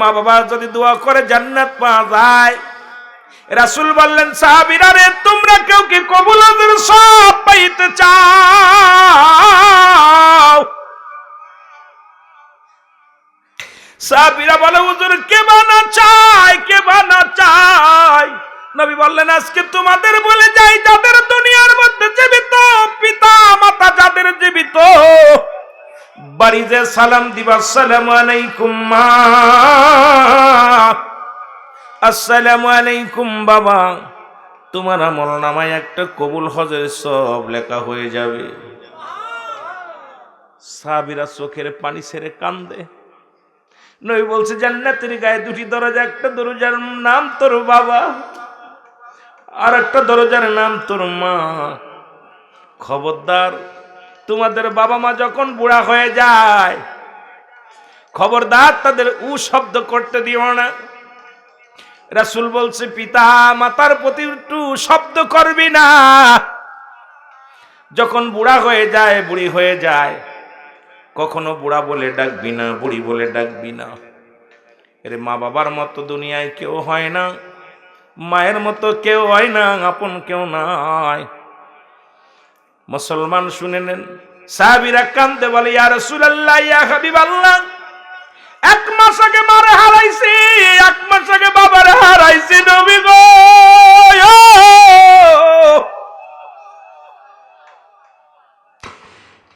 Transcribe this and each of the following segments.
মা বাবা যদি দোয়া করে জান্নাত পাওয়া যায়। রাসূল বললেন, সাহাবীরা রে, তোমরা কেউ কি কবুল হজর সব পাইতে চাও? সাহাবীরা বলে, হুজুর, কে বানা চাই কে বানা চাই নবী বললেন, আজকে তোমাদের বলে যাই, যাদের দুনিয়ার মধ্যে জীবিত পিতা মাতা যাদের জীবিত বাড়ি যে সালাম দিবা, আসসালামু আলাইকুম, মা। আসসালামু আলাইকুম, বাবা। তোমার আমল নামায় একটা কবুল হজের সব লেখা হয়ে যাবে। সাবিরা চোখের পানি ছেড়ে কান্দে। নই বলছে, জান্নাতের গায়ে দুটি দরজা, একটা দরজার নাম তোর বাবা, আর একটা দরজার নাম তোর মা। খবরদার তোমাদের বাবা মা যখন বুড়া হয়ে যায়, খবরদার তাদের উ শব্দ করতে দিও না। রাসুল বলছে, পিতা, মাতার প্রতি একটু শব্দ করবি না। যখন বুড়া হয়ে যায়, বুড়ি হয়ে যায়, কখনো বুড়া বলে ডাকবি না, বুড়ি বলে ডাকবি না। এর মা বাবার মতো দুনিয়ায় কেউ হয় না, মায়ের মতো কেউ হয় না, আপন কেউ নাই। মুসলমান শুনে নেন। সাহাবিরা কান্দে বলে, ইয়া রাসূলুল্লাহ, ইয়া হাবিবাল্লাহ, এক মাস আগে মারে হারাইছি, এক মাস আগে বাবার হারাইছি, নবী গো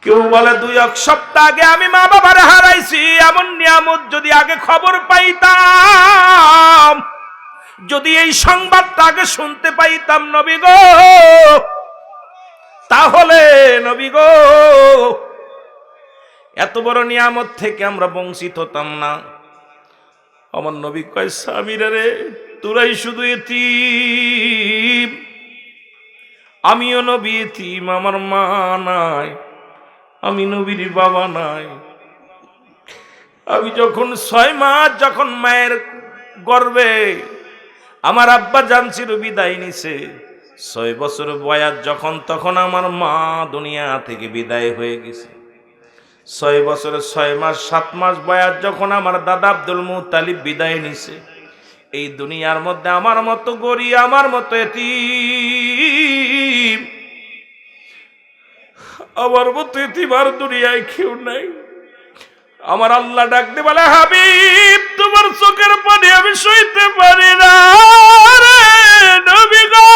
কেউ বলে, দুই, এক সপ্তাহ আগে আমি মা বাবার হারাইছি, এমন নিয়ামত যদি আগে খবর পাইতাম, যদি এই সংবাদটা আগে শুনতে পাইতাম, নবী গো তাহলে নবী গো, এত বড় নিয়ামত থেকে আমরা বঞ্চিত হতাম না। আমার নবী কয় স্বামীরা রে, তোরাই শুধু এতিম। আমিও নবী এতিম, আমার মা নাই, আমি নবীর বাবা নাই। আমি যখন ছয় মাস যখন মায়ের গর্বে, আমার আব্বা জানছিল বিদায় নিছে ছয় বছর বয়াস যখন, তখন আমার মা দুনিয়া থেকে বিদায় হয়ে গেছে। ছয় বছরে, ছয় মাস, সাত মাস বয়স যখন আমার দাদা আব্দুল মুতালিব বিদায় নিছে। এই দুনিয়ার মধ্যে আমার মতো গরি আমার মতো এটি আমার মতো এতিমার দুনিয়ায় কেউ নাই। আমার আল্লাহ ডাকতে বলে, হাবিব, তোমার চোখের পানি আমি সইতে পারি না নবী গো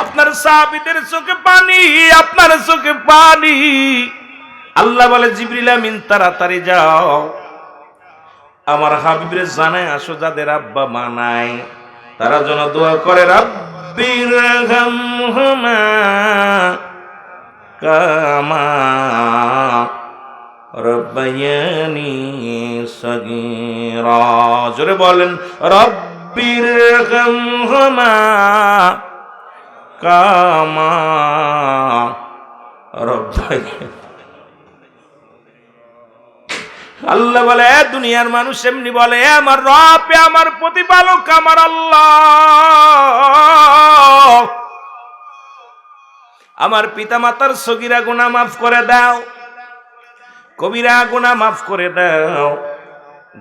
আপনার সাহাবিদের চোখে পানি, আপনার চোখে পানি। আল্লাহ বলে, জিবরিল আমিন, তাড়াতাড়ি যাও। আমার হাবিবরে জানায়, আসো যাদের আব্বা মা নাই, তারা যেন দোয়া করে, রাব্বির কামা রব্বায়ানি সগীরা। জোরে বলেন, রব্বির হামহুমা কামা। রব্বায়ানি। আল্লাহ বলে, "এ দুনিয়ার মানুষ এমনি বলে "এ আমার রব আমার প্রতিপালক, আমার আল্লাহ। আমার পিতা মাতার সগিরা গুণা মাফ করে দাও। কবিরা গুণা মাফ করে দাও।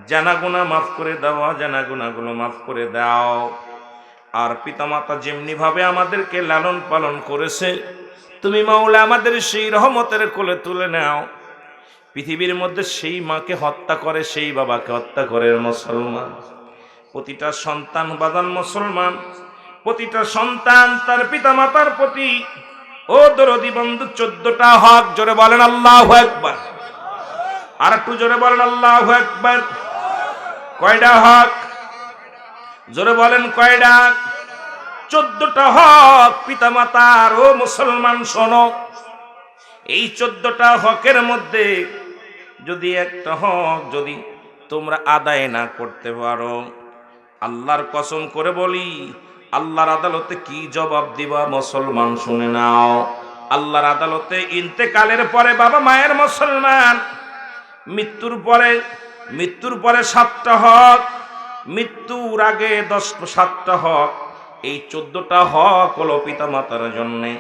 জানা গুণা মাফ করে দাও, অজানা গুণাগুলো মাফ করে দাও। আর পিতা মাতা যেমনি ভাবে আমাদেরকে লালন পালন করেছে, তুমি মাওলা আমাদের সেই রহমতের কোলে তুলে নাও। পৃথিবীর মধ্যে সেই মাকে হত্যা করে, সেই বাবাকে হত্যা করে মুসলমান। প্রতিটা সন্তান বাদান মুসলমান, প্রতিটা সন্তান তার পিতা মাতার প্রতি। ও দরদি বন্ধু, চোদ্দটা হক, জোরে বলেন আল্লাহ একবার আর একটু জোরে বলেন, আল্লাহ একবার কয়টা হক? জোরে বলেন কয়টা চোদ্দটা হক পিতা মাতার ও মুসলমান, শোনো। এই চোদ্দটা হকের মধ্যে যদি একটা হক যদি তোমরা আদায় না করতে পারো, আল্লাহর কসম করে বলি, আল্লাহর আদালতে কি জবাব দিবা মুসলমান শুনে নাও। আল্লাহর আদালতে ইন্তেকালের পরে বাবা মায়ের মুসলমান মৃত্যুর পরে মৃত্যুর পরে সাতটা হক, মৃত্যুর আগে দশ সাতটা হক। এই চোদ্দটা হক হলো পিতা মাতার জন্যে।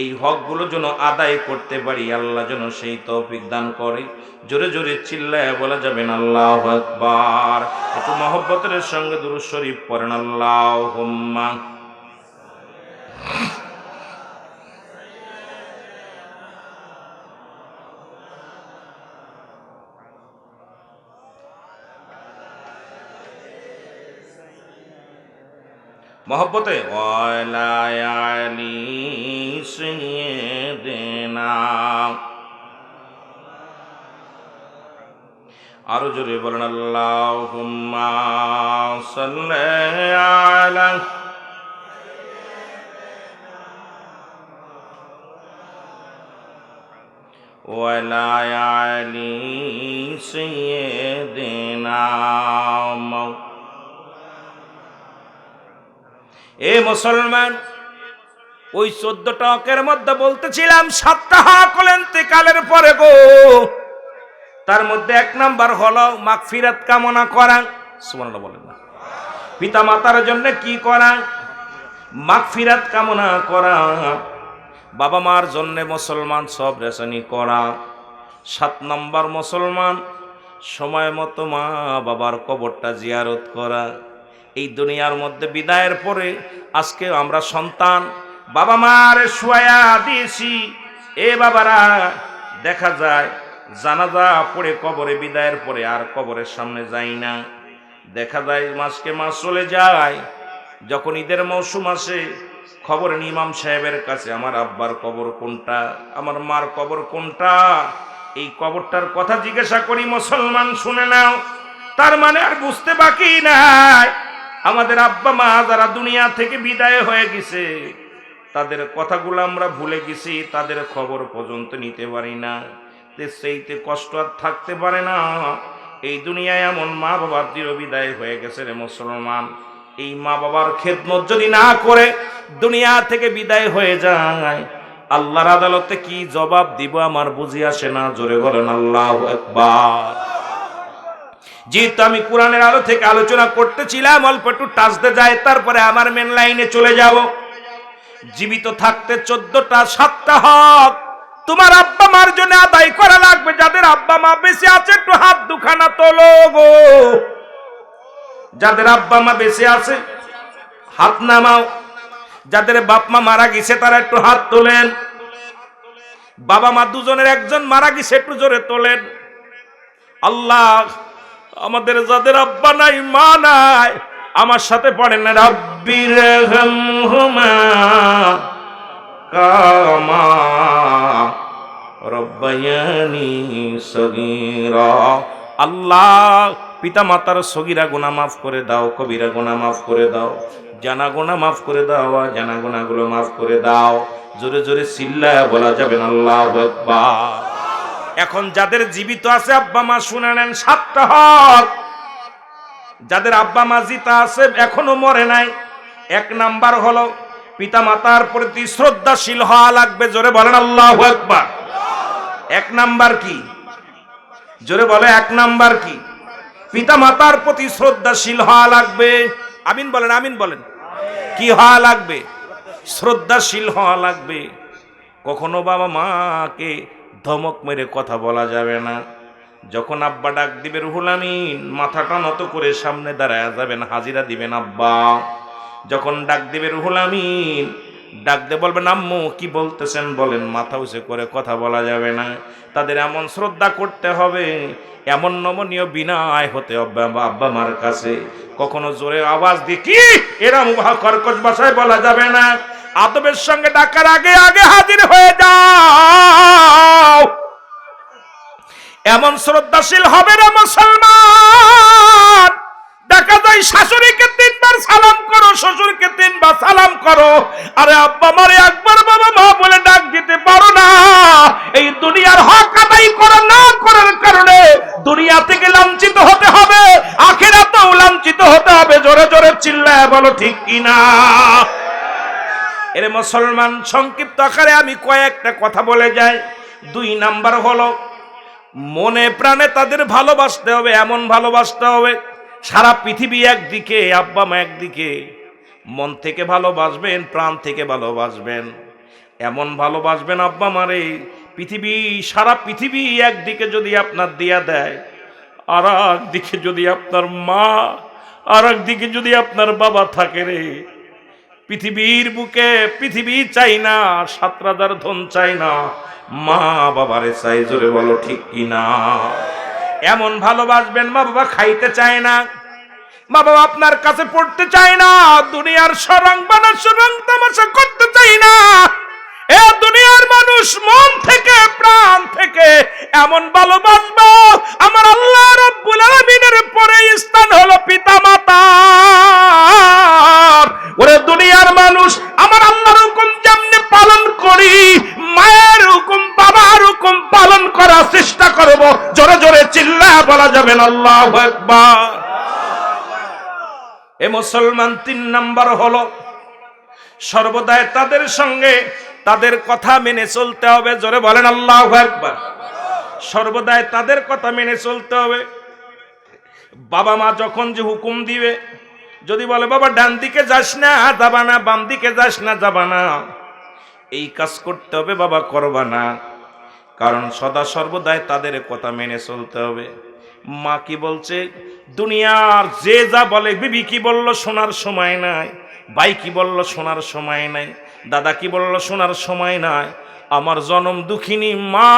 এই হকগুলো যেন আদায় করতে পারি, আল্লাহ যেন সেই তৌফিক দান করে। জোরে জোরে চিল্লায় বলা যাবেন আল্লাহ আকবার। একটু মহব্বতের সঙ্গে দুরুদ শরীফ পড়েন আল্লাহ হুম্মা মহব্বতে। ওয়ালায়ালি সাইয়্যিদিনা আরও জোরে বলেন আল্লাহুম্মা সাল্লি আলা ওয়ালায়ালি সাইয়্যিদিনা মাও এ মুসলমান, ওই চোদ্দটা টকের মধ্যে বলতেছিলাম সাতটা হাকলেন কালের পরে গো। তার মধ্যে এক নাম্বার হলো, মাগফিরাত কামনা করা। সুবহানাল্লাহ বলেন না। পিতা মাতার জন্য কি করা? মাগফিরাত কামনা করা। বাবা মার জন্য মুসলমান সব রেশনি করা। সাত নম্বর মুসলমান, সময় মতো মা বাবার কবরটা জিয়ারত করা। এই দুনিয়ার মধ্যে বিদায়ের পরে আজকে আমরা সন্তান, বাবা মার শুয়ায়া দিয়েছি। এ বাবারা, দেখা যায় জানাজা পড়ে কবরে বিদায়ের পরে আর কবরের সামনে যাই না। দেখা যায় মাসকে মাস চলে যায়, যখন ঈদের মৌসুম আসে, খবর ইমাম সাহেবের কাছে, আমার আব্বার কবর কোনটা? আমার মার কবর কোনটা? এই কবরটার কথা জিজ্ঞাসা করি, মুসলমান শুনে নাও। তার মানে আর বুঝতে বাকি নাই। আমাদের আব্বা মা যারা দুনিয়া থেকে বিদায় হয়ে গেছে, তাদের কথাগুলো আমরা ভুলে গেছি, তাদের খবর পর্যন্ত নিতে পারি না। সেইতে কষ্ট আর থাকতে পারে না। এই দুনিয়ায় এমন মা বাবার দৃঢ় বিদায় হয়ে গেছে রে মুসলমান। এই মা বাবার খেদমত যদি না করে, দুনিয়া থেকে বিদায় হয়ে যায়। আল্লাহর আদালতে কি জবাব দিব আমার বুঝি আসে না? জোরে বলেন, আল্লাহ একবার যেহেতু আমি কোরআনের আলো থেকে আলোচনা করতেছিলাম, অল্প একটু টাচতে যায়, তারপরে আমার মেন লাইনে চলে যাব। জীবিত থাকতে চোদ্দটা সাতটা হক। তোমার আব্বা মার জন্য আদায় করা লাগবে, যাদের আব্বা মা বেশি আছে, একটু হাত দুখানা তোলো গো। যাদের আব্বা মা বেশি আছে, হাত নামাও। যাদের বাপ মা মারা গেছে, তারা একটু হাত তোলেন। বাবা মা দুজনের, একজন মারা গেছে, একটু জোরে তোলেন। আল্লাহ আমাদের যাদের আব্বা নাই, মা নাই, আমার সাথে পড়েন না। রাব্বির হুমা কামা রব্বায়ানি সগীরা। আল্লাহ পিতা মাতার সগীরা গুনাহ মাফ করে দাও, কবিরা গুনাহ মাফ করে দাও, জানা গুনাহ মাফ করে দাও জানা গুনাহগুলো মাফ করে দাও। জোরে জোরে চিল্লায় বলা যাবে না, আল্লাহু আকবার। এখন যাদের জীবিত আছে, আব্বা মা শুনে নেন, সাতটা হক। যাদের আব্বা মা জিতা আছে, এখনও মরে নাই। এক নাম্বার হলো পিতা মাতার প্রতি শ্রদ্ধাশীল হওয়া লাগবে, জোরে বলেন আল্লাহ একবার এক নাম্বার কি? জোরে বলে, এক নাম্বার কি? পিতা মাতার প্রতি শ্রদ্ধাশীল হওয়া লাগবে। আমিন বলেন আমিন বলেন। কি হওয়া লাগবে? শ্রদ্ধাশীল হওয়া লাগবে। কখনো বাবা মাকে ধমক মেরে কথা বলা যাবে না। যখন আব্বা ডাক দিবে, রুহুল আমিন মাথাটা নত করে সামনে দাঁড়ায় যাবেন, হাজিরা দিবেন আব্বা। যখন ডাক দিবে, রুহুল আমিন ডাক দিয়ে বলবেন, আম্মু, কি বলতেছেন বলেন, মাথা উঁচে করে কথা বলা যাবে না। তাদের এমন শ্রদ্ধা করতে হবে, এমন নমনীয় বিনয় হতে হবে আব্বা মার কাছে। কখনো জোরে আওয়াজ দিয়ে, কি? এরম কর্কশ ভাষায় বলা যাবে না। আদবের সঙ্গে ডাকার আগে আগে হাজির হয়ে যাও। এমন শ্রদ্ধাশীল হবে না মুসলমান। দেখা যায় শাশুড়িকে তিনবার সালাম করো, শ্বশুরকে তিনবার সালাম করো। আরে আব্বা মারে একবার বাবা মা বলে ডাক দিতে পারো না। এই দুনিয়ার হক আদায় করা না করার কারণে দুনিয়া থেকে লাঞ্ছিত হতে হবে, আখেরাতেও লাঞ্ছিত হতে হবে। জোরে জোরে চিল্লায় বলো, ঠিক কিনা এর মুসলমান সংক্ষিপ্ত আকারে আমি কয়েকটা কথা বলে যাই। দুই নাম্বার হলো, মনে প্রাণে তাদের ভালোবাসতে হবে, এমন ভালোবাসতে হবে, সারা পৃথিবী একদিকে, আব্বা মা একদিকে, মন থেকে ভালোবাসবেন, প্রাণ থেকে ভালোবাসবেন। এমন ভালোবাসবেন, আব্বা মারে পৃথিবী, সারা পৃথিবী একদিকে যদি আপনার দিয়া দেয় আর একদিকে যদি আপনার মা আর একদিকে যদি আপনার বাবা থাকে রে পৃথিবীর বুকে পৃথিবী চাই না সাত রাজার ধন চাই না। মা বাবারে চাই, জোরে বলো ঠিক কিনা? এমন ভালোবাসবেন মা বাবা খাইতে চায় না। মা বাবা আপনার কাছে পড়তে চায় না। দুনিয়ার সরং বানা সরং তামাশা করতে চাই না। এ দুনিয়ার মানুষ মন থেকে, প্রাণ থেকে এমন ভালোবাসবো, আমার আল্লাহ রব্বুল আলামিনের পরে স্থান হলো পিতা বলা যাবে না এ মুসলমান তিন নাম্বার হলো, সর্বদাই তাদের সঙ্গে তাদের কথা মেনে চলতে হবে। জোরে বলেন, আল্লাহ একবার সর্বদাই তাদের কথা মেনে চলতে হবে। বাবা মা যখন যে হুকুম দিবে, যদি বলে, বাবা, ডান দিকে যাস না, যাবা না, বাম দিকে যাস না, যাবা না। এই কাজ করতে হবে, বাবা, করবা না। কারণ সদা সর্বদাই তাদের কথা মেনে চলতে হবে। মা কি বলছে? দুনিয়ার যে যা বলে, বিবি কি বলল শোনার সময় নাই? ভাই কি বলল শোনার সময় নাই? দাদা কি বলল শোনার সময় নাই? আমার জনম দুঃখিনী মা।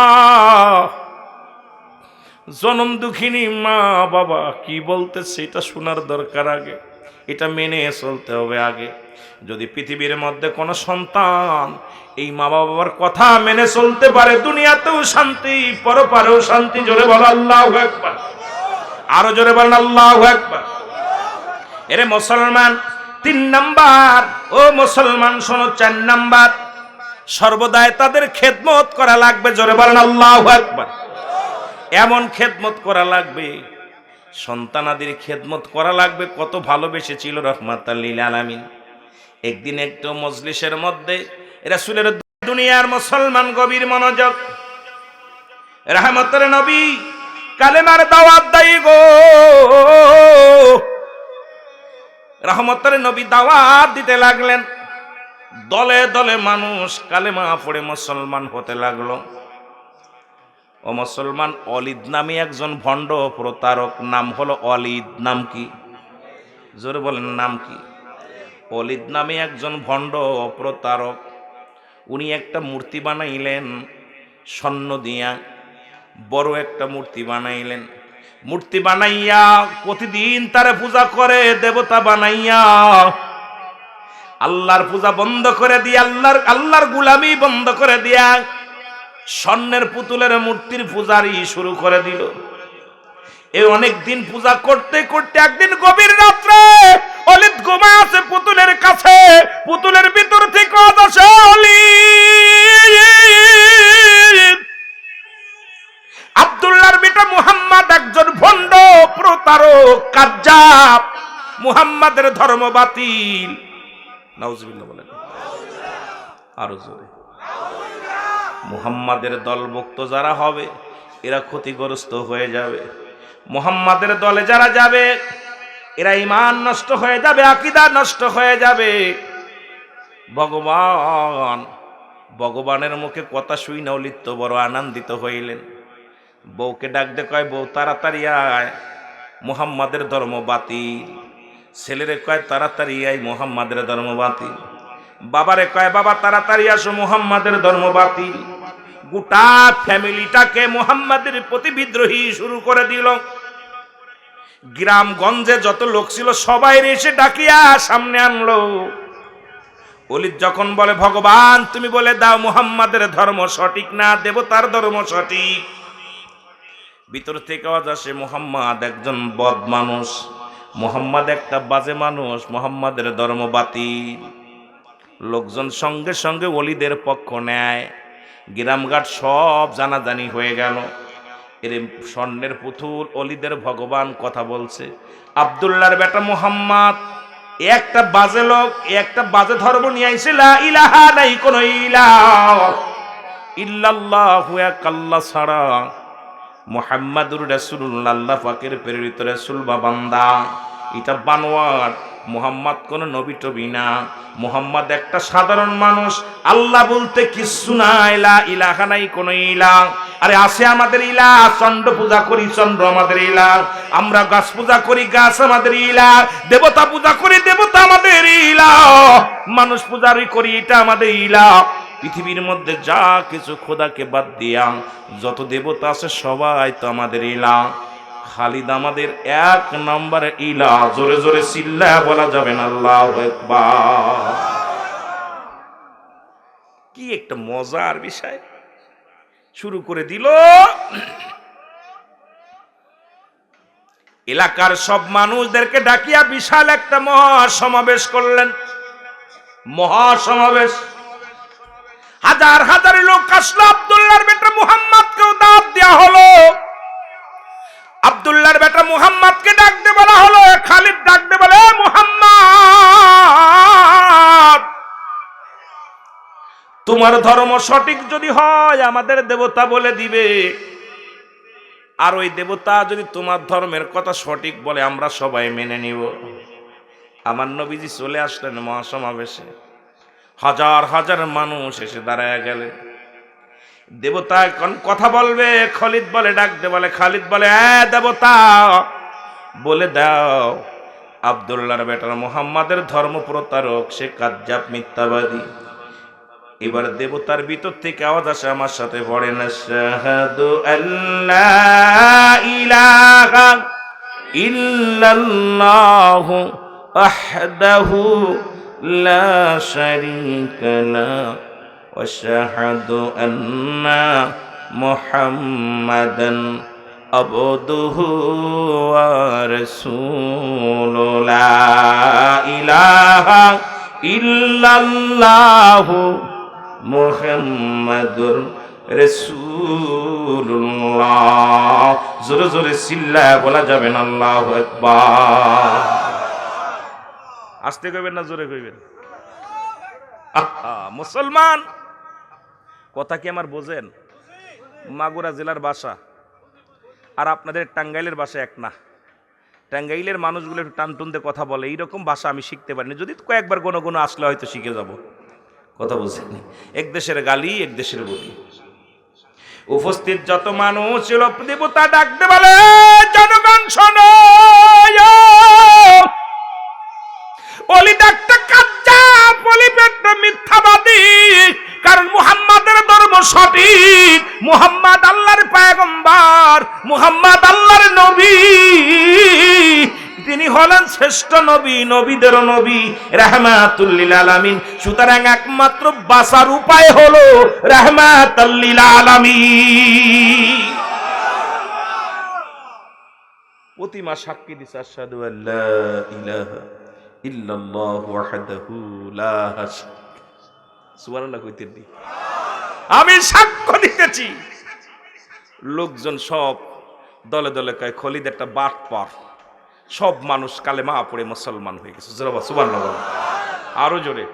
জনম দুঃখিনী মা, বাবা, কি বলতেছে? এটা শোনার দরকার আগে। এটা মেনে চলতে হবে আগে। যদি পৃথিবীর মধ্যে কোনো সন্তান এই মা বাবার কথা মেনে চলতে পারে, দুনিয়াতেও শান্তি, পরপারেও শান্তি, জোরে বলো আল্লাহ একবার আরও জোরে বলেন, আল্লাহ একবার এরে মুসলমান, তিন নাম্বার। ও মুসলমান, শোনো, চার নাম্বার। সর্বদাই তাদের খেদমত করা লাগবে, জোরে বলেন, আল্লাহ একবার এমন খেদমত করা লাগবে, সন্তানাদের খেদমত করা লাগবে, কত ভালোবেসেছিল রহমাত আলামিন। একদিন একটু মজলিসের মধ্যে রাসূলের দুনিয়ার মুসলমান গভীর মনোযোগ, রহমতের নবী কালেমার দাওয়াত দেই গো। রহমতের নবী দাওয়াত দিতে লাগলেন। দলে দলে মানুষ কালেমা পড়ে মুসলমান হতে লাগল। ও মুসলমান অলিদ নামে একজন ভণ্ড প্রতারক, নাম হলো অলিদ নাম কি? জোরে বলেন, নাম কি? অলিদ নামে একজন ভণ্ড প্রতারক, উনি একটা মূর্তি বানাইলেন স্বর্ণ দিয়া। বড় একটা মূর্তি বানাইলেন। মূর্তি বানাইয়া প্রতিদিন তারে পূজা করে, দেবতা বানাইয়া আল্লাহর পূজা বন্ধ করে দিয়া, আল্লাহর আল্লাহর গুলামি বন্ধ করে দিয়া স্বর্ণের পুতুলের মূর্তির পূজারি শুরু করে দিল। এ অনেক দিন পূজা করতে করতে একদিন গভীর রাত্রে অলিত ঘুমা আছে পুতুলের কাছে, পুতুলের ভিতর থেকে অলিত আব্দুল্লাহর বেটা মুহাম্মদ একজন ভণ্ড প্রতারক, কাজ্জাব। মুহাম্মাদের ধর্ম বাতিল। নাউজুবিল্লাহ বলেন। আরও জোরে। মুহাম্মাদের দলভুক্ত যারা হবে, এরা ক্ষতিগ্রস্ত হয়ে যাবে। মুহাম্মাদের দলে যারা যাবে, এরা ইমান নষ্ট হয়ে যাবে, আকিদা নষ্ট হয়ে যাবে। ভগবান, ভগবানের মুখে কথা শুই না অলিত্য বড় আনন্দিত হইলেন। বউকে ডাক দে কয়, বউ, তাড়াতাড়ি আয়। মুহাম্মাদের ধর্ম বাতিল। ছেলেরে কয়, তাড়াতাড়ি আয়, মুহাম্মাদের ধর্ম বাতিল। বাবারে কয়, বাবা, তাড়াতাড়ি আসো, মুহাম্মাদের ধর্ম বাতিল। গোটা ফ্যামিলিটাকে মুহাম্মাদের প্রতি বিদ্রোহী শুরু করে দিল। গ্রামগঞ্জে যত লোক ছিল সবাই এসে ডাকিয়া সামনে আনলো। অলিদ যখন বলে, ভগবান, তুমি বলে দাও মুহাম্মাদের ধর্ম সঠিক না, দেবতার ধর্ম সঠিক। ভিতর থেকে আওয়াজ আসে, মোহাম্মদ একজন বদ মানুষ, মোহাম্মদ একটা বাজে মানুষ, মোহাম্মদের ধর্ম বাতিল। লোকজন সঙ্গে সঙ্গে অলিদের পক্ষ নেয়। গ্রামঘাট সব জানাজানি হয়ে গেল। এর স্বর্ণের পুতুল অলিদের ভগবান কথা বলছে, আবদুল্লাহর বেটা মোহাম্মদ, একটা বাজে লোক, একটা বাজে ধর্ম নিয়ে আইছিল ইলাহা নাই, কোন ইলাহ ইল্লাল্লাহু এক আল্লাহ ছাড়া মোহাম্মদুর রাসূলুল্লাহ আল্লাহ পাকের প্রেরিত রাসূল বা বান্দা। এটা বানোয়ার। মোহাম্মদ কোন নবী টবি না। মোহাম্মদ একটা সাধারণ মানুষ। আল্লাহ বলতে কিচ্ছু না লা ইলাহা নাই, কোন ইলা। আরে আছে আমাদের ইলা চন্দ্র পূজা করি, চন্দ্র আমাদের ইলা। আমরা গাছ পূজা করি, গাছ আমাদের ইলা। দেবতা পূজা করি, দেবতা আমাদের ইলা। মানুষ পূজারি করি, এটা আমাদের ইলা। পৃথিবীর মধ্যে যা কিছু খোদাকে বাদ দিয়া যত দেবতা আছে সবাই তো আমাদের ইলা। খালিদ আমাদের এক নম্বর ইলা। জোরে জোরে চিল্লা বলা যাবে না, আল্লাহ কি একটা মজার বিষয়। শুরু করে দিল। এলাকার সব মানুষদেরকে ডাকিয়া বিশাল একটা মহাসমাবেশ করলেন। মহাসমাবেশ। হাজার হাজার লোক আসলো, আব্দুল্লাহর বেটা মুহাম্মদকেও দাওয়াত দেওয়া হলো। আব্দুল্লাহর বেটা মুহাম্মদকে ডাকতে বলা হলো খালিদ ডাকতে বলে, "এ মুহাম্মদ, তোমার ধর্ম সঠিক যদি হয়, আমাদের দেবতা বলে দিবে। আর ওই দেবতা যদি তোমার ধর্মের কথা সঠিক বলে, আমরা সবাই মেনে নিব। আমার নবীজি চলে আসলেন মহাসমাবেশে। হাজার হাজার মানুষ এসে দাঁড়ায় গেলে। দেবতা কথা বলবে, খলিদ বলে, ডাকতে বলে, খালিদ বলে দেবতা, বলে দাও, আবদুল্লাহর বেটার মোহাম্মদের ধর্ম প্রতারক, সে কাজ্জাব মিথ্যাবাদী। এবার দেবতার ভিতর থেকে আওয়াজ আসে, আমার সাথে পড়ে না, শাহাদু ইল্লাল্লাহু লা শারীকা লা واشهد ان محمدا عبده ورسوله لا اله الا الله محمد রসুল্লাহ জোরে জোরে চিল্লা বলা যাবে না আল্লাহ একবার আসতে কইবেন না জোরে কইবেন? মুসলমান! কথা কি আমার বোঝেন? মাগুরা জেলার বাসা। আর আপনাদের টাঙ্গাইলের বাসা এক না। টাঙ্গাইলের মানুষগুলো একটু টানটুনতে কথা বলে, এইরকম ভাষা আমি শিখতে পারিনি। যদি কয়েকবার কোনো কোনো আসলে হয়তো শিখে যাব। কথা বলছেন এক দেশের গালি, এক দেশের বলি। উপস্থিত যত মানুষ ছিল দেবতা ডাকতে বলে, জনগণ শোনো! অলি ডাকতে কাজ্জা মিথ্যাবাদী। কারণ মুহাম্মাদের ধর্ম সঠিক। মুহাম্মদ আল্লাহর নবী। তিনি হলেন শ্রেষ্ঠ নবী, নবীদের নবী। রাহমাতুল্লিল আলামিন। সুতরাং একমাত্র বাসার উপায় হলো রাহমাতুল্লিল আলামিন। প্রতিমা সাক্ষী দিছে, আশহাদু আল্লা ইলাহা আমি সাক্ষ্য দিতেছি। লোকজন সব দলে দলে কয়, খলিদ একটা বাট পার। সব মানুষ কালেমা পড়ে মুসলমান হয়ে গেছে। আরও জোরে।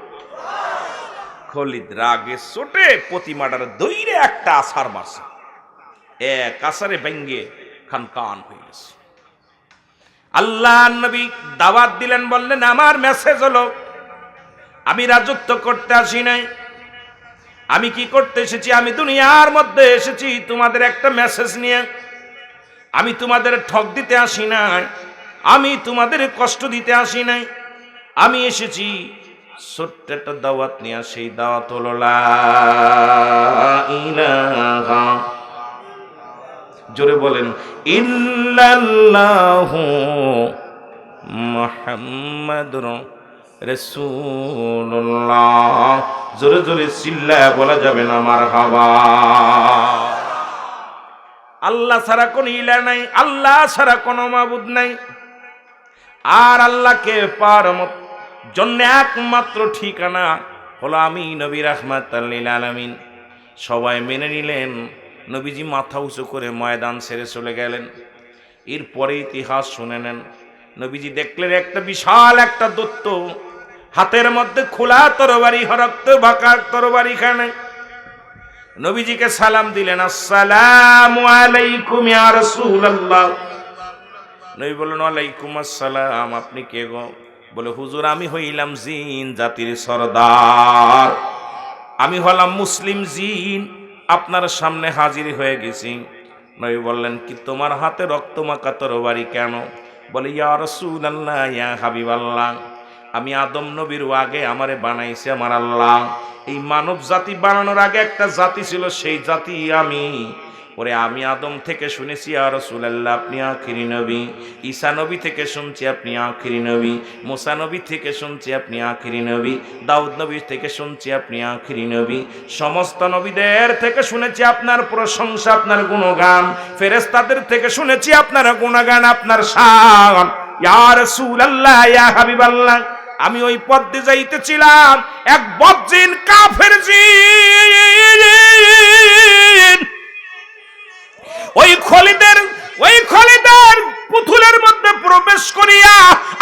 খলিদ রাগে চোটে প্রতিমাটার দইরে একটা আসার মারছে। এক আসারে ব্যঙ্গে খান কান হয়ে গেছে। আল্লাহ নবী দাওয়াত দিলেন, বললেন, আমার মেসেজ হলো, আমি রাজত্ব করতে আসি নাই। আমি কি করতে এসেছি? আমি দুনিয়ার মধ্যে এসেছি তোমাদের একটা মেসেজ নিয়ে। আমি তোমাদের ঠক দিতে আসি নাই। আমি তোমাদের কষ্ট দিতে আসি নাই। আমি এসেছি ছোট্ট একটা দাওয়াত নিয়ে, সেই দাওয়াত হলো, লা জোরে বলেন জোরে জোরে চিল্লা বলা যাবে না, মারহাবা। আল্লাহ ছাড়া কোন ইলা নাই, আল্লাহ ছাড়া কোনো মাবুদ নাই। আর আল্লাহকে পার জন্য একমাত্র ঠিকানা হলো আমি নবী রহমাত আলামিন। সবাই মেনে নিলেন নবীজি মাথা উঁচু করে ময়দান ছেড়ে চলে গেলেন। এরপরে ইতিহাস শুনে নেন। নবীজি দেখলেন একটা বিশাল একটা দত্ত হাতের মধ্যে খোলা তরবারি হরক্ত বাঁকার তরবারি খানে নবীজিকে সালাম দিলেন, আসসালামু আলাইকুম ইয়া নবী বললেন, ওয়ালাইকুম আসসালাম, আপনি কে গো? বলে, হুজুর, আমি হইলাম জিন জাতির সর্দার। আমি হলাম মুসলিম জিন। আপনার সামনে হাজির হয়ে গেছি। নবী বললেন, কি তোমার হাতে রক্ত মাখা তরবারি কেন? বলে, ইয়া ইয়া হাবিবাল্লাহ, আমি আদম নবীর আগে আমারে বানাইছে আমার আল্লাহ। এই মানব জাতি বানানোর আগে একটা জাতি ছিল, সেই জাতি আমি। ওরে আমি আদম থেকে শুনেছি আর রসুলাল্লাহ, আপনি আখিরি নবী। ঈসা নবী থেকে শুনছি, আপনি আখিরি নবী। মুসা নবী থেকে শুনছি, আপনি আখিরি নবী। দাউদ নবী থেকে শুনছি, আপনি আখিরি নবী। সমস্ত নবীদের থেকে শুনেছি, আপনার প্রশংসা, আপনার গুণগান। ফেরেস্তাদের থেকে শুনেছি, আপনার গুণগান, আপনার শান। ইয়া রাসূলুল্লাহ, ইয়া হাবিবাল্লাহ, আমি ওই পথ দিয়ে যাইতেছিলাম, এক বজ্জিন কাফের জিন। ওই খলিদের ওই খলিদের পুতুলের মধ্যে প্রবেশ করিয়া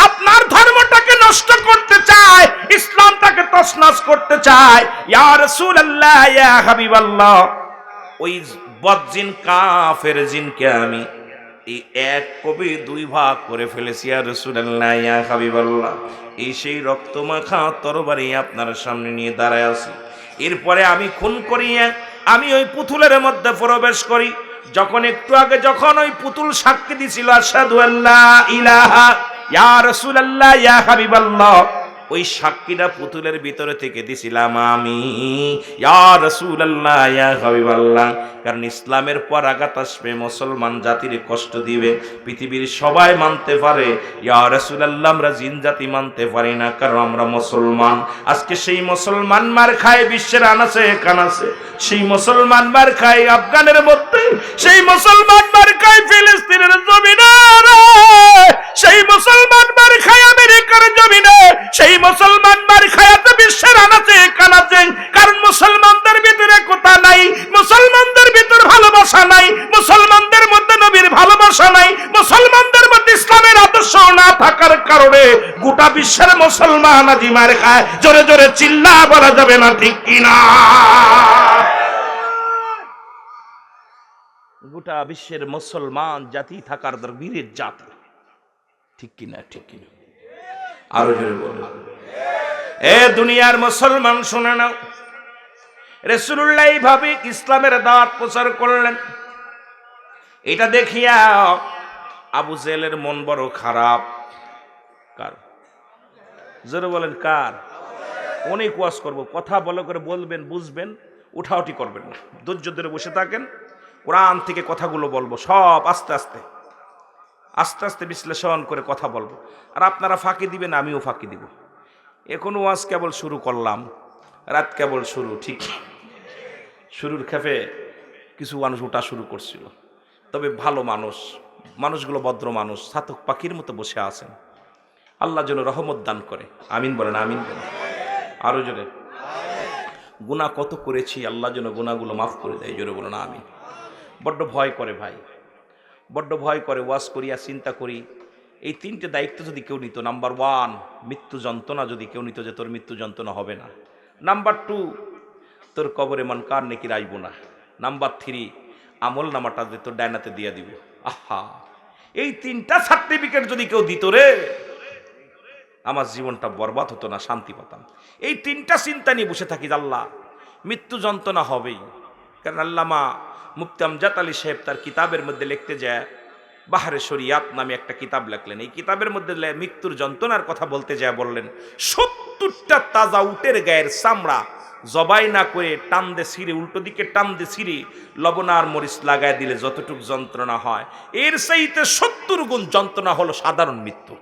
আপনার ধর্মটাকে নষ্ট করতে চায়, ইসলামটাকে তছনছ করতে চায়। ইয়া রাসূলুল্লাহ, ইয়া হাবিবাল্লাহ, ওই বজ্জিন কাফের জিনকে আমি এই এক কবি দুই ভাগ করে ফেলেছি আর রসুল্লাহ ইয়া হাবিবাল্লাহ। এই সেই রক্তমাখা তরবারি আপনার সামনে নিয়ে দাঁড়ায় আছি। এরপরে আমি খুন করিয়া আমি ওই পুতুলের মধ্যে প্রবেশ করি। যখন একটু আগে যখন ওই পুতুল সাক্ষী দিছিল আসাদু আল্লাহ ইলাহা, ইয়া রাসূলুল্লাহ, ইয়া হাবিবাল্লাহ ওই সাক্ষীটা পুতুলের ভিতরে থেকে দিছিলাম আমি। কারণ ইসলামের পর আঘাত আসবে, মুসলমান জাতির কষ্ট দিবে, পৃথিবীর সবাই মানতে পারে। ইয়া রাসূলুল্লাহ, আমরা জিন জাতি মানতে পারি না, কারণ আমরা মুসলমান। আজকে সেই মুসলমান মার খায় বিশ্বের আনাসে কানাসে সেই মুসলমান মার খায় আফগানের মধ্যে, সেই মুসলমান মার খায় ফিলিস্তিনের জমিনে। রে। সেই মুসলমান মার খায় আমেরিকার জমিনে, সেই মুসলমান মার খায়াতে বিশ্বের আনাচে কানাচে। কারণ মুসলমানদের ভিতরে কথা নাই, মুসলমানদের ভিতর ভালোবাসা নাই, মুসলমানদের মধ্যে নবীর ভালোবাসা নাই, মুসলমানদের মধ্যে ইসলামের আদর্শ না থাকার কারণে গোটা বিশ্বের মুসলমান আজি মার খায়। জোরে জোরে চিল্লা বলা যাবে না ঠিক কিনা? গোটা বিশ্বের মুসলমান জাতি থাকার দর বীরের জাতি। ঠিক কিনা ঠিক কিনা? আরও জোরে বলো। এ দুনিয়ার মুসলমান, শুনে নাও। রেসুল্লাহ এইভাবে ইসলামের দাওয়াত প্রচার করলেন। এটা দেখিয়া আবু জেলের মন বড় খারাপ। কার? জোরে বলেন, কার? অনেক ওয়াজ করব, কথা বলো করে বলবেন, বুঝবেন, উঠাউটি করবেন না। ধৈর্য ধরে বসে থাকেন, কোরআন থেকে কথাগুলো বলব, সব আস্তে আস্তে। আস্তে আস্তে বিশ্লেষণ করে কথা বলব। আর আপনারা ফাঁকি দিবেন, আমিও ফাঁকি দিব। এখনও ওয়াজ কেবল শুরু করলাম, রাত কেবল শুরু, ঠিক। শুরুর খেপে কিছু মানুষ ওঠা শুরু করছিল। তবে ভালো মানুষ, মানুষগুলো ভদ্র মানুষ, সাতক পাখির মতো বসে আছেন। আল্লাহ যেন রহমত দান করে। আমিন বলেন আমিন বলেন। আরও জোরে। গুণা কত করেছি, আল্লাহ যেন গুণাগুলো মাফ করে দেয়, জোরে বলেন, আমিন। বড্ড ভয় করে ভাই। বড্ড ভয় করে, ওয়াজ করিয়া চিন্তা করি। এই তিনটে দায়িত্ব যদি কেউ নিত, নাম্বার ওয়ান, মৃত্যু যন্ত্রণা যদি কেউ নিত যে তোর মৃত্যু যন্ত্রণা হবে না। নাম্বার টু, তোর কবরে মন কার নেকি রাইব না। নাম্বার থ্রি, আমল নামাটা যে তোর ডায়নাতে দিয়ে দিব। আহা! এই তিনটা সার্টিফিকেট যদি কেউ দিত রে, আমার জীবনটা বরবাদ হতো না, শান্তি পেতাম। এই তিনটা চিন্তা নিয়ে বসে থাকি আল্লাহ, মৃত্যু যন্ত্রণা হবেই। কারণ আল্লামা মুফতি আমজাদ আলী সাহেব তার কিতাবের মধ্যে লিখতে যায়, বাহারে শরিয়াত নামে একটা কিতাব লেখলেন। এই কিতাবের মধ্যে মৃত্যুর যন্ত্রণার কথা বলতে যায়, বললেন, সত্তরটা তাজা উটের গায়ের চামড়া জবাই না করে টান দে সিঁড়ে উল্টো দিকে টান দে লবণ আর মরিচ লাগায় দিলে যতটুক যন্ত্রণা হয়, এর চাইতে সত্তর গুণ যন্ত্রণা হলো সাধারণ মৃত্যু।